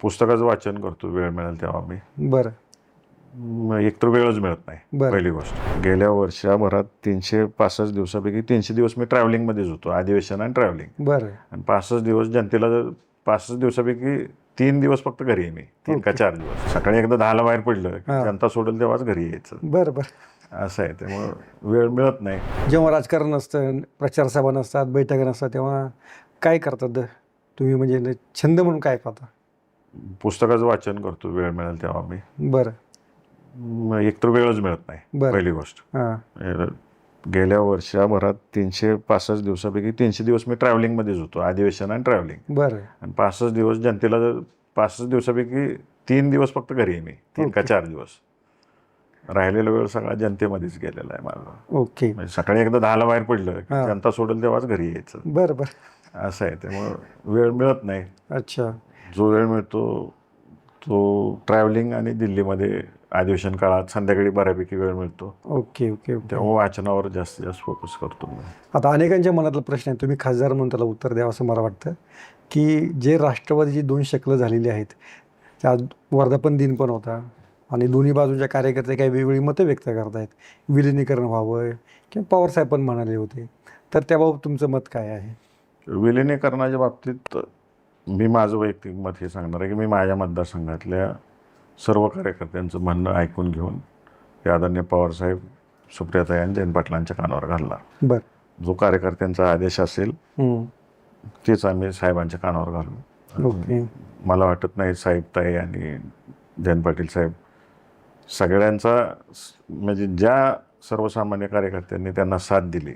पुस्तकाचं वाचन करतो वेळ मिळेल तेव्हा मी. बरं. म- एकतर वेळच मिळत नाही बरं. पहिली गोष्ट. गेल्या वर्षभरात तीनशे पासष्ट दिवसापैकी तीनशे दिवस मी ट्रॅव्हलिंगमध्येच होतो अधिवेशन आणि ट्रॅव्हलिंग. बरं. आणि पासष्ट दिवस जनतेला पासष्ट दिवसापैकी तीन दिवस फक्त घरी आहे मी तीन का चार दिवस. सकाळी एकदा दहाला बाहेर पडलं. जनता सोडेल तेव्हाच घरी यायचं. बरं बरं. असं आहे त्यामुळं वेळ मिळत नाही. जेव्हा राजकारण असतं प्रचार सभा नसतात बैठका नसतात तेव्हा काय करतात तुम्ही म्हणजे छंद म्हणून काय पाहता? पुस्तकाचं वाचन करतो वेळ मिळेल तेव्हा मी. बरं. एकतर वेळच मिळत नाही बरं. पहिली गोष्ट. हां. गेल्या वर्षभरात तीनशे पासष्ट दिवसापैकी तीनशे दिवस मी ट्रॅव्हलिंगमध्येच होतो अधिवेशन आणि ट्रॅव्हलिंग. बरं. आणि पासष्ट दिवस जनतेला पासष्ट दिवसापैकी तीन दिवस फक्त घरी आहे मी तीन का. चार दिवस. राहिलेला वेळ सगळा जनतेमध्येच गेलेला आहे माझा. ओके. म्हणजे सकाळी एकदा दहाला बाहेर पडलं. जनता सोडेल तेव्हाच घरी यायचं. बरं बरं. असं आहे त्यामुळं वेळ मिळत नाही. अच्छा. जो वेळ मिळतो तो ट्रॅव्हलिंग आणि दिल्लीमध्ये अधिवेशन काळात संध्याकाळी बऱ्यापैकी वेळ मिळतो. Okay okay okay. तेव्हा वाचनावर जास्तीत जास्त फोकस करतो मी. आता अनेकांच्या मनातला प्रश्न आहे तुम्ही खासदार म्हणून त्याला उत्तर द्यावं असं मला वाटतं की जे राष्ट्रवादीची दोन शक्ल झालेली आहेत त्या वर्धापन दिन पण होता आणि दोन्ही बाजूच्या कार्यकर्ते काही वेगवेगळी मतं व्यक्त करतायत. विलिनीकरण व्हावं किंवा पवारसाहेब पण म्हणाले होते. तर त्याबाबत तुमचं मत काय आहे? विलिनीकरणाच्या बाबतीत मी माझं वैयक्तिक मत हे सांगणार आहे की मी माझ्या मतदारसंघातल्या सर्व कार्यकर्त्यांचं म्हणणं ऐकून घेऊन हे आदरणीय पवारसाहेब सुप्रियाताई आणि जयंत पाटलांच्या कानावर घालला बरं. जो कार्यकर्त्यांचा आदेश असेल. तेच आम्ही साहेबांच्या कानावर घालू. ओके. मला वाटत नाही साहेब ताई आणि जयंत पाटील साहेब सगळ्यांचा म्हणजे ज्या सर्वसामान्य कार्यकर्त्यांनी त्यांना साथ दिली.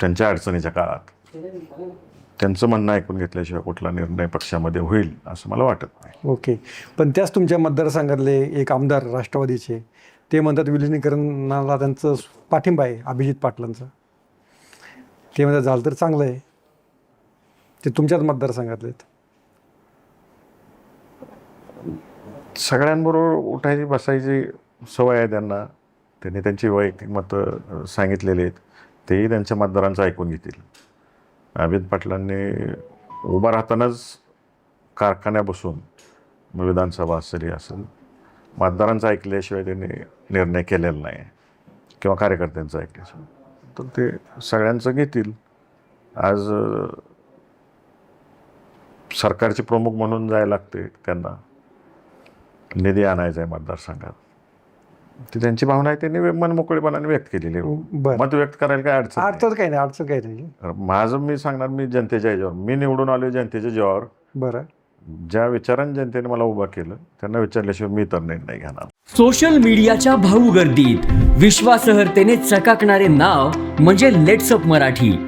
त्यांच्या अडचणीच्या काळात. त्यांचं म्हणणं ऐकून घेतल्याशिवाय कुठला निर्णय पक्षामध्ये होईल असं मला वाटत नाही. ओके. पण त्याच तुमच्या मतदारसंघातले एक आमदार राष्ट्रवादीचे ते म्हणतात विलिनीकरणाला त्यांचं पाठिंबा आहे अभिजित पाटलांचं. ते म्हणतात झालं तर चांगलं आहे. ते तुमच्याच मतदारसंघातले आहेत. सगळ्यांबरोबर उठायची बसायची सवय आहे त्यांना. त्यांनी त्यांची वैयक्तिक मतं सांगितलेली आहेत. तेही त्यांच्या मतदारांचं ऐकून घेतील. अमित पाटलांनी उभा राहतानाच कारखान्या बसून मग विधानसभा असेल असेल मतदारांचं ऐकल्याशिवाय त्यांनी निर्णय केलेला नाही किंवा कार्यकर्त्यांचं ऐकल्याशिवाय. तर ते सगळ्यांचं घेतील. आज सरकारचे प्रमुख म्हणून जायला लागते त्यांना. निधी आणायचा आहे मतदारसंघात. ती त्यांची भावना आहे त्यांनी मन मोकळेपणाने व्यक्त केलेली आहे. बरं. मत व्यक्त करायला काय अडचण नाही. अडचण काही नाही अडचण काही नाही. माझं मी सांगणार मी जनतेच्या ह्याच्यावर. मी निवडून आलो जनतेच्या जीवावर. बरं. ज्या विचारांनी जनतेने मला उभा केलं त्यांना विचारल्याशिवाय मी तर निर्णय घेणार. सोशल मीडियाच्या भाऊ गर्दीत विश्वासार्हतेने चकाकणारे नाव म्हणजे लेट्सअप मराठी.